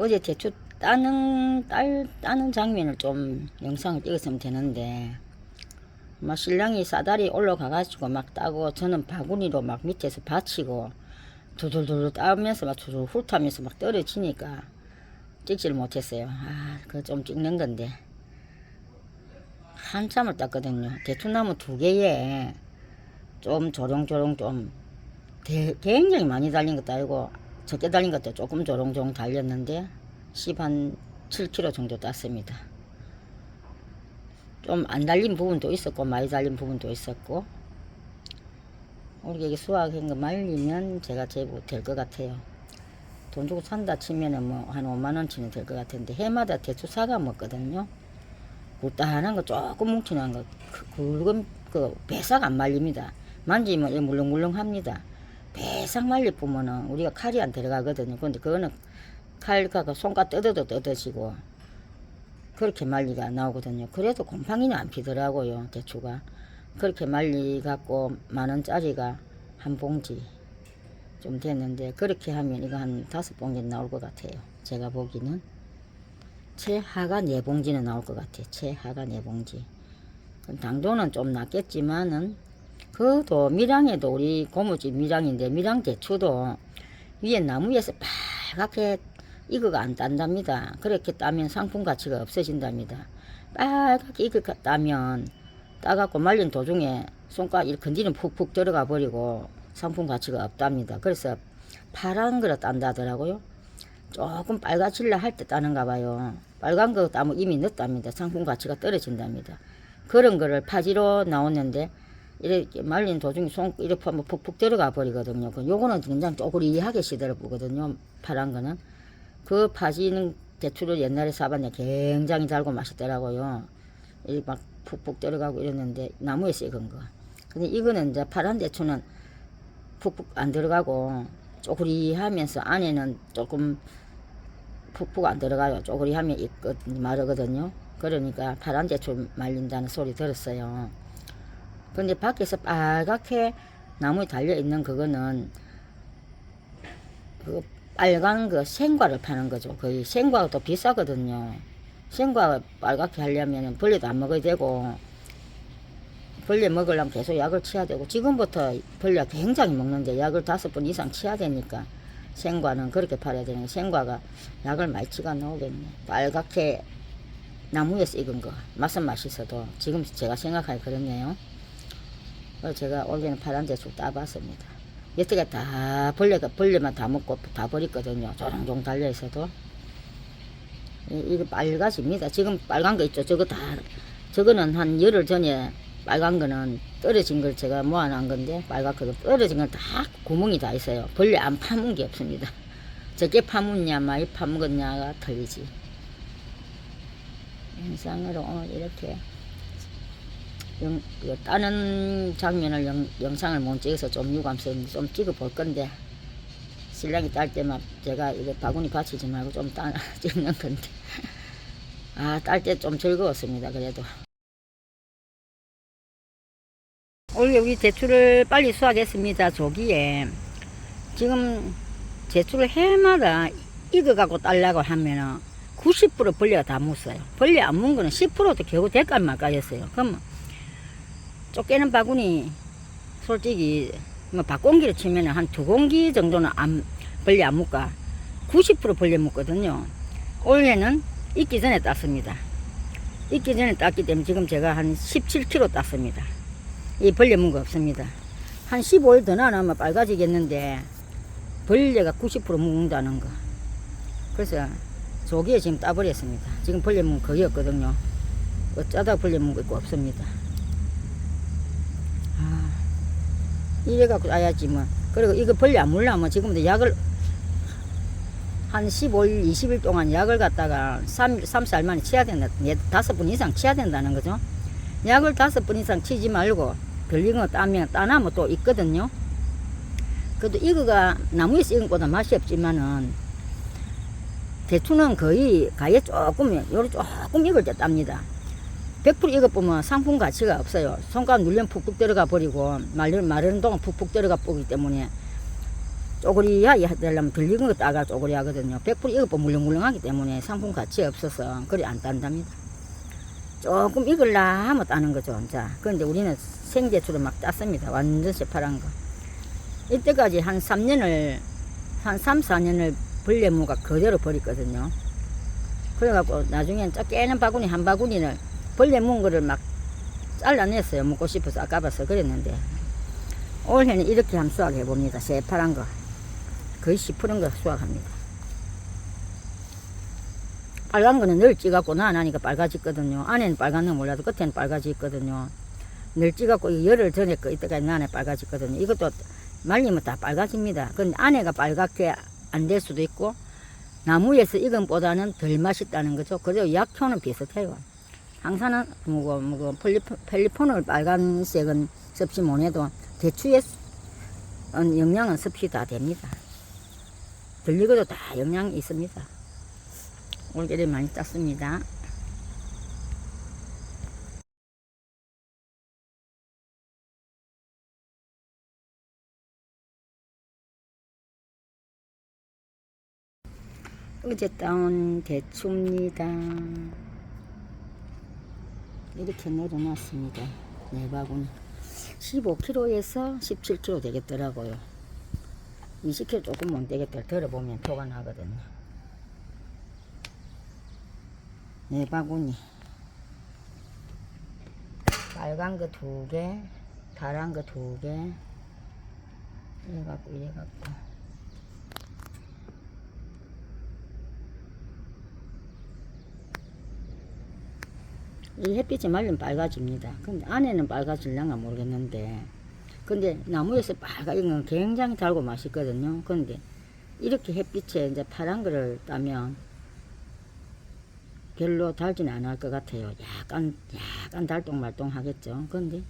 어제 대추 따는 딸 따는 장면을 좀 영상을 찍었으면 되는데 막 신랑이 사다리 올라가가지고 막 따고 저는 바구니로 막 밑에서 받치고 두들두들 따면서 막 두들 훑하면서 막 떨어지니까 찍지를 못했어요. 아, 그거 좀 찍는 건데 한참을 땄거든요. 대추나무 두 개에 좀 조롱조롱 좀 대- 굉장히 많이 달린 것도 아니고 적게 달린 것도 조금 조롱조롱 달렸는데 10한 7kg 정도 땄습니다. 좀 안 달린 부분도 있었고 많이 달린 부분도 있었고 우리 여기 수확한 거 말리면 제가 제법 될것 같아요. 돈 주고 산다 치면은 뭐 한 5만 원치는 될 것 같은데 해마다 대추 사가 먹거든요. 굵다란 거 조금 뭉친한 거 그- 굵은 그 배삭 안 말립니다. 만지면 물렁물렁합니다. 배삭 말리 보면은 우리가 칼이 안 들어가거든요. 근데 그거는 칼가 손가 뜯어도 뜯어지고 그렇게 말리가 나오거든요. 그래도 곰팡이는 안 피더라고요. 대추가 그렇게 말리 갖고 만 원짜리가 한 봉지 좀 됐는데 그렇게 하면 이거 한 다섯 봉지 나올 것 같아요. 제가 보기는 최하가 네 봉지는 나올 것 같아요. 최하가 네 봉지. 당도는 좀 낮겠지만은 그도 밀양에도 우리 고무집 밀양인데 밀양 대추도 위에 나무에서 빨갛게 이거가 안 딴답니다. 그렇게 따면 상품 가치가 없어진답니다. 빨갛게 이거 따면 따갖고 말린 도중에 손가락 이렇게 건디는 푹푹 들어가 버리고 상품 가치가 없답니다. 그래서 파란 거를 딴다더라고요. 조금 빨갛질라 할 때 따는가 봐요. 빨간 거 따면 이미 늦답니다. 상품 가치가 떨어진답니다. 그런 거를 파지로 나오는데 이렇게 말린 도중에 손 이렇게 하면 푹푹 들어가 버리거든요. 그 요거는 굉장히 쪼그리하게 시들어 보거든요. 파란 거는 그 파지는 대추를 옛날에 사봤는데 굉장히 달고 맛있더라고요. 이렇게 막 푹푹 들어가고 이랬는데 나무에 익은 거. 근데 이거는 이제 파란 대추는 푹푹 안 들어가고 쪼그리하면서 안에는 조금 푹푹 안 들어가요. 쪼그리하면 익거 마르거든요. 그러니까 파란 대추 말린다는 소리 들었어요. 근데 밖에서 빨갛게 나무에 달려 있는 그거는 그 빨간 그 생과를 파는 거죠. 거의 생과가 또 비싸거든요. 생과 빨갛게 하려면 벌레도 안 먹어야 되고 벌레 먹으려면 계속 약을 치야 되고 지금부터 벌레가 굉장히 먹는데 약을 다섯 번 이상 치야 되니까 생과는 그렇게 팔아야 되는 거 생과가 약을 많이 치가 나오겠네. 빨갛게 나무에서 익은 거 맛은 맛있어도 지금 제가 생각하기 그렇네요. 그래서 제가 올해는 파란 대추 따봤습니다. 여태가 다 벌레가 벌레만 다 먹고 다 버렸거든요. 조롱조롱 달려 있어도 이- 이거 빨갛습니다. 지금 빨간 거 있죠. 저거 다 저거는 한 열흘 전에 빨간 거는 떨어진 걸 제가 모아놓은 건데 빨갛거든 떨어진 건 다 구멍이 다 있어요. 벌레 안 파문 게 없습니다. 저게 파묻냐 많이 파묻었냐가 틀리지. 영상으로 오늘 이렇게 영, 이거 따는 장면을 영, 영상을 못 찍어서 좀 유감스러운데 좀 찍어 볼 건데 신랑이 딸 때만 제가 이거 바구니 받치지 말고 좀 따, 찍는 건데. 아 딸 때 좀 즐거웠습니다 그래도. 오늘 여기 대추를 빨리 수확했습니다 조기에. 지금 대추를 해마다 익어갖고 딸라고 하면은 90% 벌레가 다 묻어요. 벌레 안 문 거는 10%도 겨우 대깔 말까였어요. 그러면 쫓기는 바구니 솔직히 뭐 밥공기로 치면은 한두 공기 정도는 안 벌레 안 묻까 90% 벌레 묻거든요. 올해는 익기 전에 땄습니다. 익기 전에 땄기 때문에 지금 제가 한 17kg 땄습니다. 이 벌레 문거 없습니다. 한 15일 더 나면 빨가지겠는데 벌레가 90% 묵는다는 거. 그래서 조기에 지금 따버렸습니다. 지금 벌레 문 거의 없거든요. 어쩌다 벌레 문거 있고 없습니다. 아, 이래갖고 따야지 뭐. 그리고 이거 벌레 안 물려면 지금부터 약을 한 15일, 20일 동안 약을 갖다가 3, 3, 4일 만에 치야 된다. 네, 다섯 번 이상 치야 된다는 거죠. 약을 다섯 번 이상 치지 말고 걸린 거 따면 따나면 또 있거든요. 그래도 이거가 나무에서 익은 것보다 맛이 없지만은 대추는 거의 가에 조금, 요리 조금 익을 때 땁니다. 100% 이거 보면 상품 가치가 없어요. 손가락 눌리면 푹푹 들어가 버리고 마르, 마르는 동안 푹푹 들어가 보기 때문에 쪼그리야 하려면 들리는 거 따가 쪼그리 하거든요. 100% 이것도 물렁물렁하기 때문에 상품 가치 없어서 그리 안 딴답니다. 조금 익을라 하면 따는 거죠. 자, 그런데 우리는 생제추를 막 땄습니다. 완전 새파란 거. 이때까지 한 3년을, 한 3, 4년을 벌레무가 그대로 버렸거든요. 그래갖고 나중엔 쫙 깨는 바구니 한 바구니를 벌레 문 거를 막 잘라냈어요. 먹고 싶어서 아까봐서 그랬는데. 올해는 이렇게 한번 수확해 봅니다. 새파란 거. 거의 10%인 거 수확합니다. 빨간 거는 늘 찌갖고 나 나니까 빨가지거든요. 안에는 빨간 거 몰라도 끝에는 빨가지거든요. 늘 찌갖고 열흘 전에 거 이때까지 안에 빨가지거든요. 이것도 말리면 다 빨가집니다. 근데 안에가 빨갛게 안 될 수도 있고 나무에서 익은 보다는 덜 맛있다는 거죠. 그래도 약효는 비슷해요. 항산은 뭐고 뭐고 펠리포놀 빨간색은 섭씨 못해도 대추에 영양은 섭씨 다 됩니다. 들리고도 다 영양이 있습니다. 올겨울에 많이 땄습니다. 어제 따온 대추입니다. 이렇게 내려놨습니다. 네 바구니. 15kg에서 17kg 되겠더라고요. 20kg 조금 못 되겠다. 들어보면 표가 나거든요. 네 바구니. 빨간 거 두 개, 파란 거 두 개. 이래 갖고 이래 갖고. 이 햇빛이 말리면 빨가집니다. 근데 안에는 빨가질랑가 모르겠는데, 근데 나무에서 빨가 익은 건 굉장히 달고 맛있거든요. 근데 이렇게 햇빛에 이제 파란 거를 따면 별로 달지는 않을 것 같아요. 약간, 약간 달동말동 하겠죠. 근데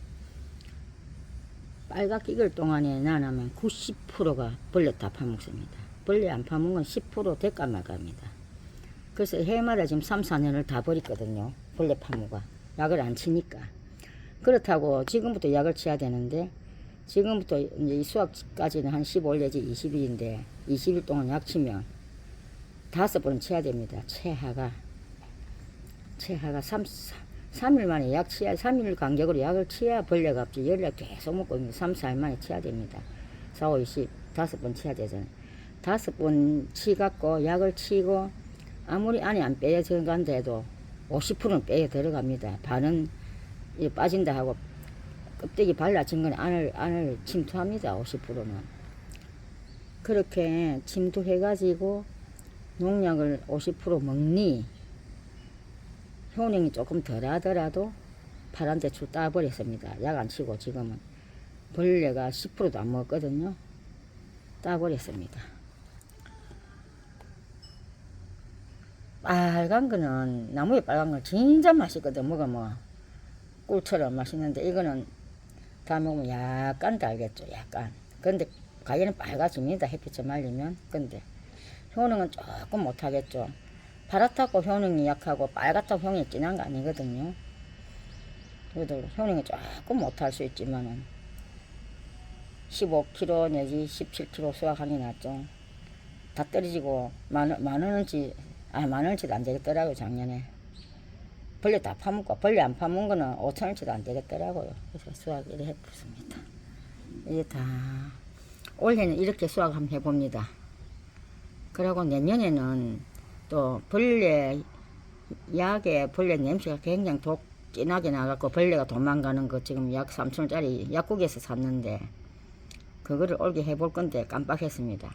빨갛게 익을 동안에 나나면 90%가 벌레 다 파먹습니다. 벌레 안 파먹은 10% 대가 말갑니다. 그래서 해마다 지금 3, 4년을 다 버렸거든요. 벌레 파무가. 약을 안 치니까. 그렇다고 지금부터 약을 치야 되는데, 지금부터 이제 이 수학까지는 한 15일 내지 20일인데, 20일 동안 약 치면 다섯 번은 쳐야 됩니다. 최하가. 최하가 3, 3일 만에 약 치야, 3일 간격으로 약을 치야 벌레가 없지. 연락 계속 먹고 있는 3, 4일 만에 쳐야 됩니다. 4, 5, 20, 다섯 번 쳐야 되잖아요. 다섯 번 치갖고 약을 치고 아무리 안에 안 빼여 들어간데도 50%는 빼여 들어갑니다. 반은 이 빠진다 하고 껍데기 발라진 건 안을, 안을 침투합니다. 50%는. 그렇게 침투해가지고 농약을 50% 먹니 효능이 조금 덜 하더라도 파란 대추 따버렸습니다. 약 안 치고 지금은 벌레가 10%도 안 먹거든요. 따버렸습니다. 빨간 거는 나무에 빨간 건 진짜 맛있거든 먹으면 꿀처럼 맛있는데 이거는 다 먹으면 약간 달겠죠 약간. 근데 가위는 빨가집니다 햇빛에 말리면. 근데 효능은 조금 못하겠죠. 파랗다고 효능이 약하고 빨갛다고 효능이 진한 거 아니거든요. 그래도 효능이 조금 못할 수 있지만은 15kg 내지 17kg 수확하는 게 낫죠. 다 떨어지고 만, 만 원어치 아, 만 원치도 안 되겠더라고요, 작년에. 벌레 다 파먹고, 벌레 안 파먹은 거는 5천 원치도 안 되겠더라고요. 그래서 수확 이렇게 해봤습니다. 이게 다, 올해는 이렇게 수확 한번 해봅니다. 그리고 내년에는 또 벌레, 약에 벌레 냄새가 굉장히 독, 진하게 나갖고 벌레가 도망가는 거 지금 약 3천 원짜리 약국에서 샀는데, 그거를 올게 해볼 건데 깜빡했습니다.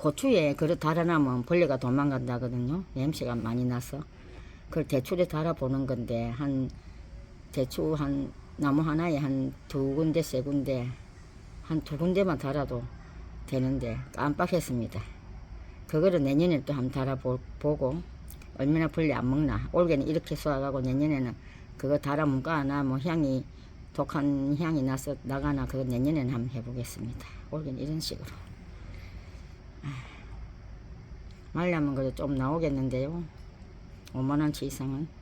고추에 그릇 달아나면 벌레가 도망간다거든요. 냄새가 많이 나서. 그걸 대추에 달아보는 건데, 한, 대추 한, 나무 하나에 한 두 군데, 세 군데, 한 두 군데만 달아도 되는데, 깜빡했습니다. 그거를 내년에 또 한번 달아보고, 얼마나 벌레 안 먹나. 올해는 이렇게 쏘아가고, 내년에는 그거 달아면 까나, 뭐 향이, 독한 향이 나서 나가나, 그거 내년에는 한번 해보겠습니다. 올해는 이런 식으로. 말려면 그래도 좀 나오겠는데요. 5만원치 이상은.